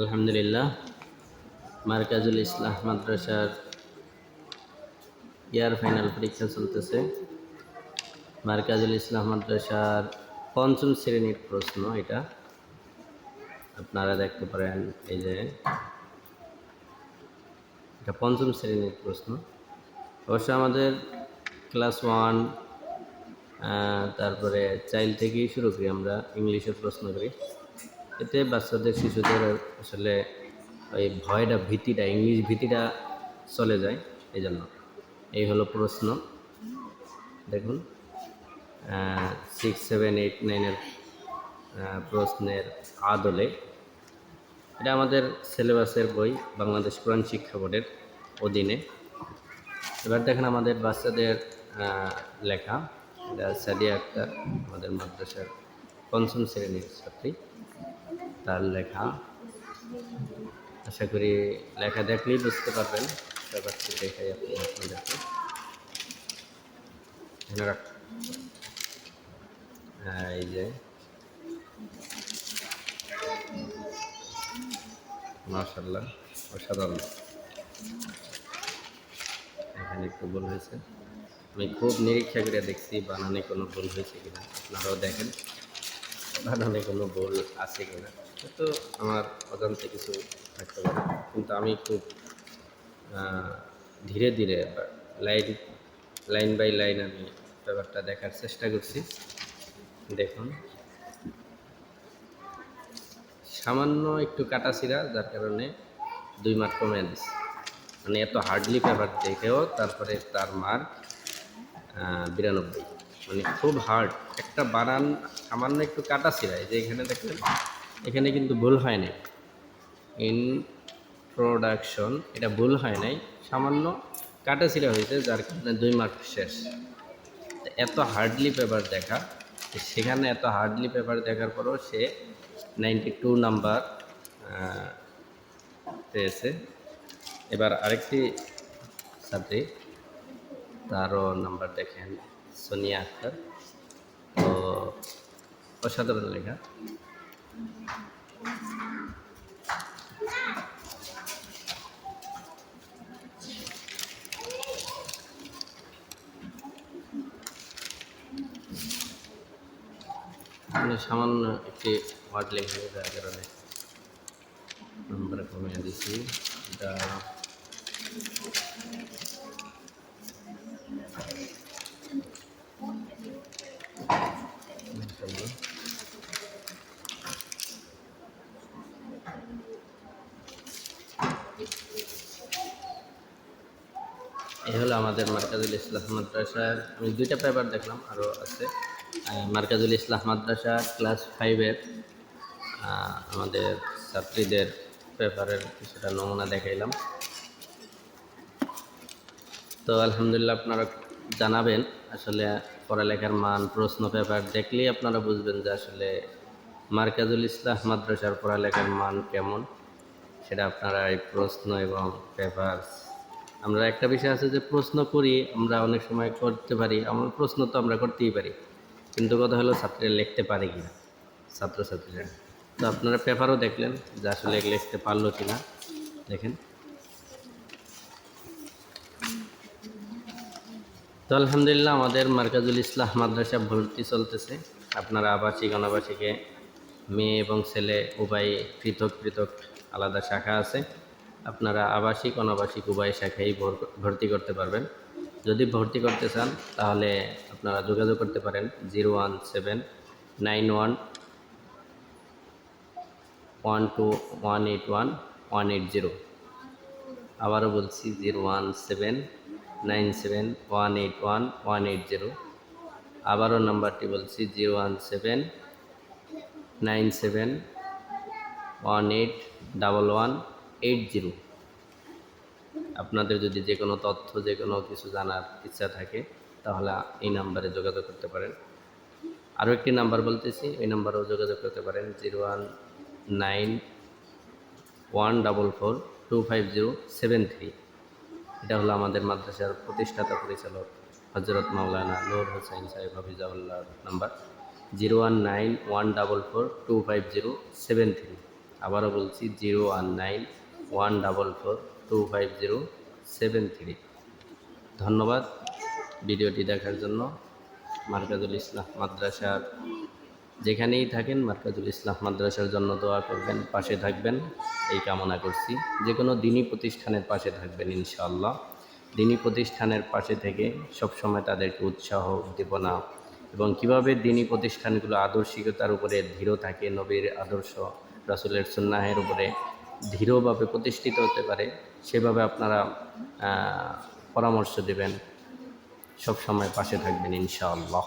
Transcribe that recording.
আলহামদুলিল্লাহ, মার্কাজুল ইসলাম মাদ্রাসার year final পরীক্ষা চলতেছে। মার্কাজুল ইসলাম মাদ্রাসার পঞ্চম শ্রেণির প্রশ্ন এটা। আপনারা দেখতে পারেন এই যে এটা পঞ্চম শ্রেণির প্রশ্ন। অবশ্য আমাদের ক্লাস ওয়ান তারপরে চাইল্ড থেকেই শুরু করি আমরা ইংলিশের প্রশ্ন করি। এতে বাচ্চাদের, শিশুদের আসলে ওই ভয়টা, ভীতিটা, ইংলিশ ভীতিটা চলে যায় এই জন্য এই হলো প্রশ্ন। দেখুন সিক্স সেভেন এইট নাইনের প্রশ্নের আদলে এটা আমাদের সিলেবাসের বই, বাংলাদেশ কোরআন শিক্ষা বোর্ডের অধীনে। এবার দেখেন আমাদের বাচ্চাদের লেখা। এটা সাদিয়া আক্তার, আমাদের মাদ্রাসার পঞ্চম শ্রেণির ছাত্রী। তার লেখা। আশা করি লেখা দেখলেই বুঝতে পারবেন। ব্যাপারটি দেখাই আপনাদেরকে। হ্যাঁ, এই যে। মাশাল্লাহ অসাধারণ। এখানে একটু ভুল হয়েছে। আমি খুব নিরীক্ষা করে দেখছি বানানে কোনো ভুল হয়েছে কিনা। আপনারাও দেখেন বানানে কোনো ভুল আছে কিনা। তো আমার অজান্তে কিছু থাকতে পারে। কিন্তু আমি খুব ধীরে ধীরে লাইন লাইন বাই লাইন আমি ব্যাপারটা দেখার চেষ্টা করছি। দেখুন। সামান্য একটু কাটা কাটাছিরা যার কারণে দুই মার্ক কমে দিচ্ছে মানে এত হার্ডলি পেপার দেখেও তারপরে তার মার্ক বিরানব্বই। মানে খুব হার্ড একটা বানান সামান্য একটু কাটা ছিঁড়ায় যে এখানে দেখলেন এখানে কিন্তু ভুল হয় নাই। ইন প্রোডাকশন এটা ভুল হয় নাই। সামান্য কাটা ছিঁড়া হয়েছে, যার কারণে দুই মার্ক শেষ। এত হার্ডলি পেপার দেখা সেখানে এত হার্ডলি পেপার দেখার পরেও সে নাইনটি টু নাম্বার পেয়েছে। এবার আরেকটি ছাত্রী তারও নাম্বার দেখেন, সোনিয়া আক্তার। তো অসাধারণ লেখা। সামান্য একটি ওয়ার্ড লেখা যার কারণে নাম্বার কমিয়ে দিছি এটা এই হলো আমাদের মার্কাজুল ইসলাম মাদ্রাসার আমি দুইটা পেপার দেখলাম, আরও আছে। মার্কাজুল ইসলাম মাদ্রাসা ক্লাস ফাইভের আমাদের ছাত্রীদের পেপারের কিছুটা নমুনা দেখাইলাম। তো আলহামদুলিল্লাহ আপনারা জানাবেন, আসলে পড়ালেখার মান, প্রশ্ন পেপার দেখলেই আপনারা বুঝবেন যে আসলে মার্কাজুল ইসলাম মাদ্রাসার পড়ালেখার মান কেমন। সেটা আপনারা এই প্রশ্ন এবং পেপার আমরা একটা বিষয় আছে যে প্রশ্ন করি, আমরা অনেক সময় করতে পারি আমার প্রশ্ন তো আমরা করতেই পারি। কিন্তু কথা হলো ছাত্রীরা লিখতে পারে কিনা, ছাত্রছাত্রীরা। তো আপনারা পেপারও দেখলেন যে আসলে লিখতে পারল কিনা, দেখেন। তো আলহামদুলিল্লাহ আমাদের মার্কাজুল ইসলাম মাদ্রাসা ভর্তি চলতেছে। আপনারা আবাসিক, অনাবাসিকে, মেয়ে এবং ছেলে উভয় পৃথক পৃথক আলাদা শাখা আছে। আপনারা আবাসিক, অনাবাসিক উভয় শাখায় ভর- ভর্তি করতে পারবেন। যদি ভর্তি করতে চান, তাহলে আপনারা যোগাযোগ করতে পারেন zero one seven nine one one two one eight one one eight zero. আবারও বলছি, zero one seven nine seven one eight one one eight zero. আবারও নাম্বারটি বলছি, zero one seven nine seven one eight double one eight zero. আপনাদের যদি যে কোনো তথ্য যে কোনো কিছু জানার ইচ্ছা থাকে, তাহলে এই নাম্বারে যোগাযোগ করতে পারেন। আরও একটি নাম্বার বলতেছি, ওই নাম্বারেও যোগাযোগ করতে পারেন, zero one nine one double four two five zero seven three. এটা হলো আমাদের মাদ্রাসার প্রতিষ্ঠাতা পরিচালক হজরত Maulana Noor Hossain Sahib Hafizullah number. Zero one nine one double four two five zero seven three. আবারও বলছি, zero one nine one double four two five zero seven three ধন্যবাদ ভিডিওটি দেখার জন্য। মার্কাজুল ইসলাম মাদ্রাসার যেখানেই থাকেন মার্কাজুল ইসলাম মাদ্রাসার জন্য দোয়া করবেন, পাশে থাকবেন। এই কামনা করছি। যে কোনো দিনী প্রতিষ্ঠানের পাশে থাকবেন ইনশাআল্লাহ। দিনী প্রতিষ্ঠানের পাশে থেকে সবসময় তাদেরকে উৎসাহ, উদ্দীপনা এবং কীভাবে দিনী প্রতিষ্ঠানগুলো আদর্শিকতার উপরে দৃঢ় থাকে, নবীর আদর্শ, রাসুলের সুন্নাহের উপরে দৃঢ়ভাবে প্রতিষ্ঠিত হতে পারে সেভাবে আপনারা পরামর্শ দেবেন। সবসময় পাশে থাকবেন ইনশাআল্লাহ।